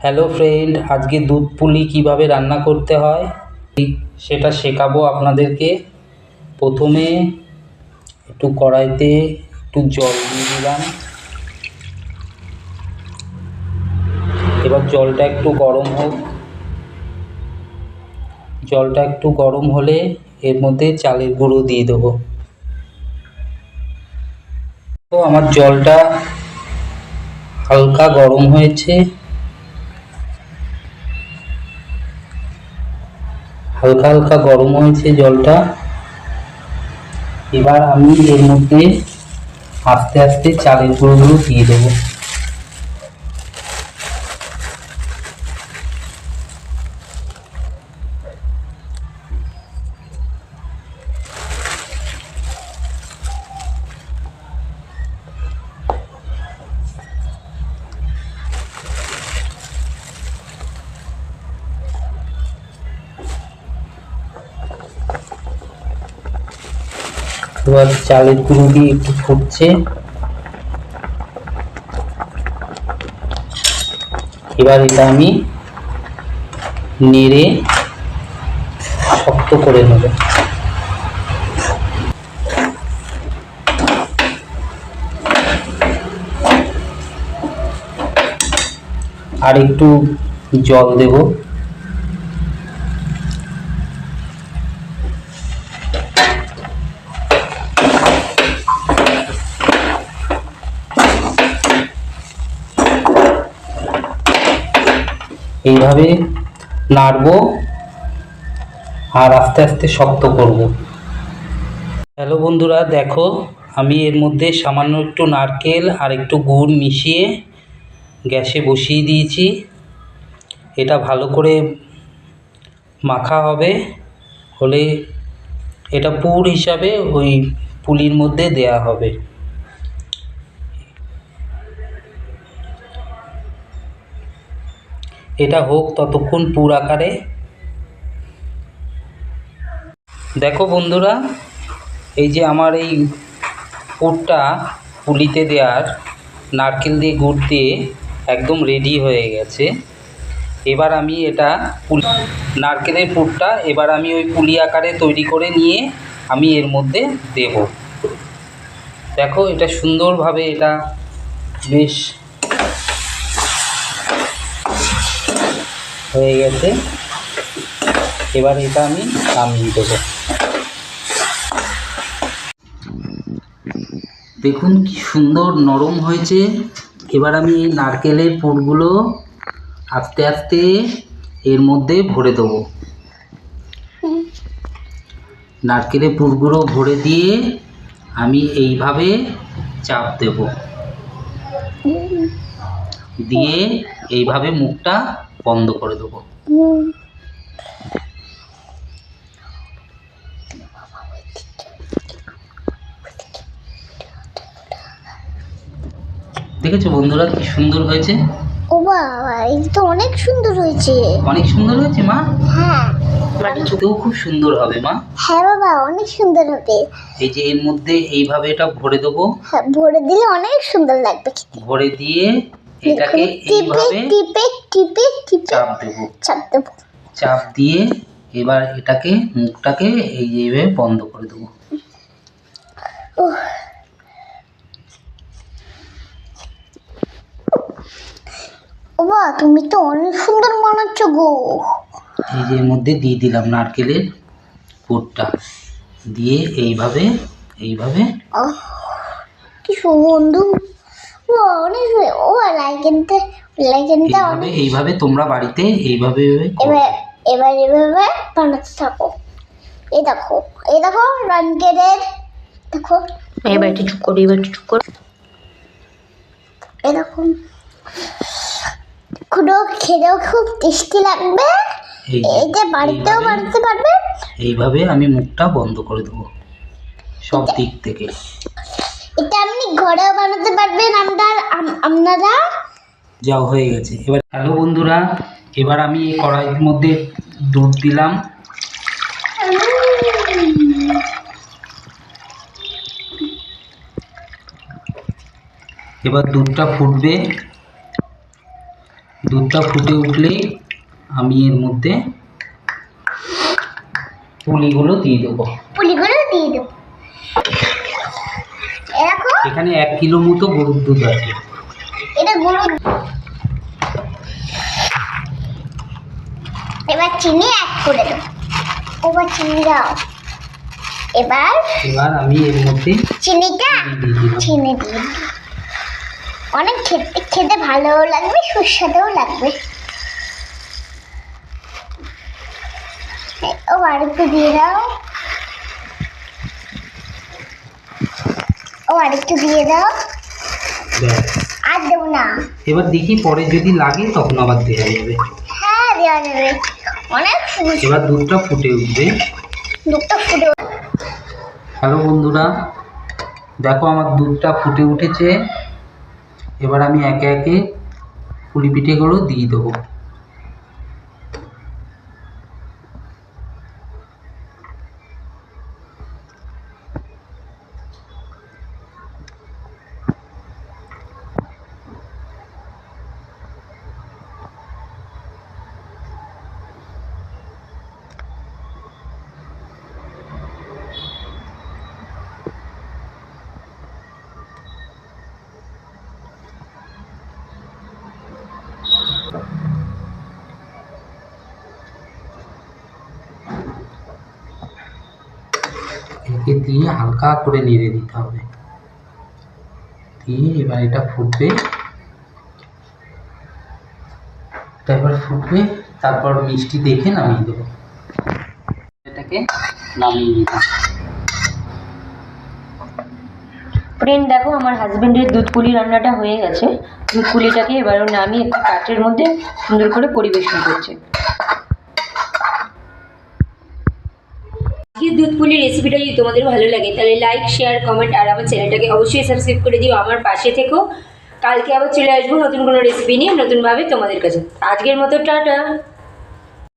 Hello friend আজকে দুধ পুলি কীভাবে রান্না করতে হয়? সেটা শেখাবো আপনাদেরকে। প্রথমে একটু কড়াইতে একটু জল দিয়ে দিলাম। এবার জলটা একটু গরম হোক। জলটা একটু গরম হলে এর মধ্যে চালের গুঁড়ো দিয়ে দেবো। তো আমার জলটা হালকা গরম হয়েছে। হালকা হালকা গরম হয়েছে জলটা। এবার আমি এর মধ্যে আস্তে আস্তে চালের গুঁড়োগুলো দিয়ে দেবো। এবার চালের গুঁড়ো দিয়ে একটু ফুটছে। এবার এটা আমি নেড়ে শক্ত করে নেব। আর একটু জল দেব। এইভাবে নাড়বো আর আস্তে আস্তে শক্ত করব। হ্যালো বন্ধুরা, দেখো, আমি এর মধ্যে সামান্য একটু নারকেল আর একটু গুড় মিশিয়ে গ্যাসে বসিয়ে দিয়েছি। এটা ভালো করে মাখা হবে। হলে এটা পুর হিসাবে ওই পুলির মধ্যে দেয়া হবে। এটা হোক ততক্ষণ পুর আকারে। দেখো বন্ধুরা, এই যে আমার এই পুরটা পুলিতে দেওয়ার, নারকেল দিয়ে গুড় দিয়ে একদম রেডি হয়ে গেছে। এবার আমি এটা পুলি, নারকেলের পুরটা এবার আমি ওই পুলি আকারে তৈরি করে নিয়ে আমি এর মধ্যে দেব। দেখো এটা সুন্দরভাবে এটা বেশ হয়ে গেছে। এবার এটা আমি নামিয়ে দেবো। দেখুন কি সুন্দর নরম হয়েছে। এবার আমি নারকেলের পুরগুলো আস্তে আস্তে এর মধ্যে ভরে দেবো। নারকেলের পুরগুলো ভরে দিয়ে আমি এইভাবে চাপ দেব। দিয়ে এইভাবে মুখটা বন্ধ করে দেবো। দেখেছ বন্ধুরা কি সুন্দর হয়েছে? ও বাবা এটা তো অনেক সুন্দর হয়েছে। অনেক সুন্দর হয়েছে মা? হ্যাঁ। খেতেও খুব সুন্দর হবে মা। হ্যাঁ বাবা অনেক সুন্দর হবে। এই যে এর মধ্যে এইভাবে এটা ভরে দেবো। হ্যাঁ ভরে দিলে অনেক সুন্দর লাগবে ভরে দিয়ে এটাকে এইভাবে টিপে টিপে টিপে চাপ দেবো। চাপ দেবো। চাপ দিয়ে এবার এটাকে মুখটাকে এই এইভাবে বন্ধ করে দেবো। ও বাবা তুমি তো অনেক সুন্দর বানাচ্ছ গো। এই যে মধ্যে দিয়ে দিলাম নারকেলের পুরটা। দিয়ে এইভাবে এইভাবে কি ও অনেক। ও লাইকেনটা এইভাবে অনেক। এইভাবে তোমরা বাড়িতে এইভাবে এইভাবে এবার এবার এভাবে বানাতে থাকো। এই দেখো এই দেখো রনকেরের দেখো। এবার একটু চুপ করো এবার একটু চুপ করো। এই দেখো। খুব খেলেও খুব টেস্টি লাগবে। এই যে বাড়িতেও বানাতে পারবে। এইভাবে আমি মুখটা বন্ধ করে দেবো। সব দিক থেকে। এটা আপনি ঘরেও বানাতে পারবেন আম- আপনারা? যাও হয়ে গেছে। এবার হ্যালো বন্ধুরা এবার আমি এই কড়াইয়ের মধ্যে দুধ দিলাম। এবার দুধটা ফুটবে। দুধটা ফুটে উঠলেই আমি এর মধ্যে পুলিগুলো দিয়ে দেবো। পুলিগুলো দিয়ে দেবো। এখানে এক কিলো মতো গরুর দুধ আছে। এটা এবার চিনি অ্যাড করে দেবো এবার চিনি দাও। এবার এবার আমি এর মধ্যে চিনিটা চিনি দিয়ে। অনেক খেতে খেতে ভালোও লাগবে সুস্বাদুও লাগবে। ও আরেকটু দিয়ে দাও। ও আরেকটু দিয়ে দাও। আর দেবো না। এবার দেখি পরে যদি লাগে তখন আবার দেওয়া যাবে। হ্যাঁ দেওয়া যাবে। অনেক সুস্বাদু এবার দুধটা ফুটে উঠবে। দুধটা ফুটে হ্যালো বন্ধুরা দেখো আমার দুধটা ফুটে উঠেছে। এবার আমি একে একে পুলি পিঠেগুলো দিয়ে দেবো। একে দিয়ে হালকা করে নেড়ে দিতে হবে। দিয়ে এবার এটা ফুটবে। এটা এবার ফুটবে, তারপর মিষ্টি দেখে নামিয়ে দেবো। এটাকে নামিয়ে দিলাম ফ্রেন্ড দেখো, আমার হাজবেন্ডের দুধ পুলি রান্নাটা হয়ে গেছে। দুধ পুলিটাকে এবার নামিয়ে একটা কাঠের মধ্যে সুন্দর করে পরিবেশন করছে। আজকের দুধ পুলির রেসিপিটা যদি তোমাদের ভালো লাগে, তাহলে লাইক শেয়ার কমেন্ট আর আমার চ্যানেলটাকে অবশ্যই সাবস্ক্রাইব করে দিও আমার পাশে থেকো। কালকে আবার চলে আসব নতুন কোনো রেসিপি নিয়ে নতুনভাবে তোমাদের কাছে। আজকের মতো টাটা।